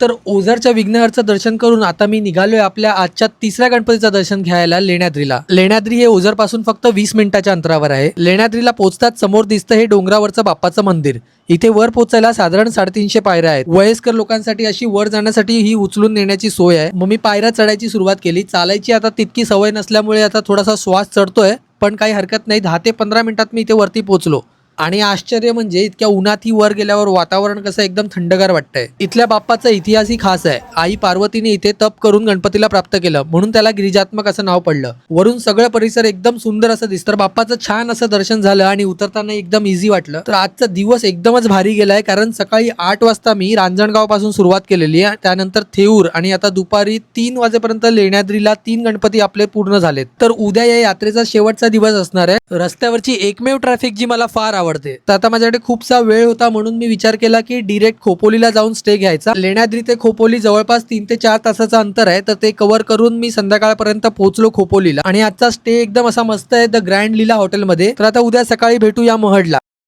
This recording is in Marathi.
तर ओझरच्या विघ्नहरचं दर्शन करून आता मी निघालोय आपल्या आजच्या तिसऱ्या गणपतीचं दर्शन घ्यायला लेण्याद्रीला. लेण्याद्री हे ओझरपासून फक्त वीस मिनिटाच्या अंतरावर आहे. लेण्याद्रीला पोहोचताच समोर दिसतं हे डोंगरावरचं बाप्पाचं मंदिर. इथे वर पोचायला साधारण साडेतीनशे पायऱ्या आहेत. वयस्कर लोकांसाठी अशी वर जाण्यासाठी ही उचलून नेण्याची सोय आहे. मग मी पायऱ्या चढायची सुरुवात केली. चालायची आता तितकी सवय नसल्यामुळे आता थोडासा श्वास चढतोय. पण काही हरकत नाही. दहा ते पंधरा मिनिटात मी इथे वरती पोहोचलो. आणि आश्चर्य म्हणजे इतक्या उन्हात ही वर गेल्यावर वातावरण कसं एकदम थंडगार वाटतंय. इथल्या बाप्पाचा इतिहासही खास आहे. आई पार्वतीने इथे तप करून गणपतीला प्राप्त केलं. म्हणून त्याला गिरिजात्मक असं नाव पडलं. वरून सगळं परिसर एकदम सुंदर असं दिसतं. तर बाप्पाचं छान असं दर्शन झालं आणि उतरताना एकदम इझी वाटलं. तर आजचा दिवस एकदमच भारी गेलाय कारण सकाळी आठ वाजता मी रांजणगावपासून सुरुवात केलेली आहे. त्यानंतर थेऊर आणि आता दुपारी तीन वाजेपर्यंत लेण्याद्रीला तीन गणपती आपले पूर्ण झालेत. तर उद्या या यात्रेचा शेवटचा दिवस असणार आहे. रस्त्यावरची एकमेव ट्रॅफिक जी मला फार आवडते. तर आता माझ्याकडे खूपसा वेळ होता म्हणून मी विचार केला की डिरेक्ट खोपोलीला जाऊन स्टे घ्यायचा. लेण्याद्री ते खोपोली जवळपास तीन ते चार तासाचं अंतर आहे तर ते कव्हर करून मी संध्याकाळपर्यंत पोहोचलो खोपोलीला. आणि आजचा स्टे एकदम असा मस्त आहे द ग्रँड लीला हॉटेलमध्ये तर आता उद्या सकाळी भेटू या महडला.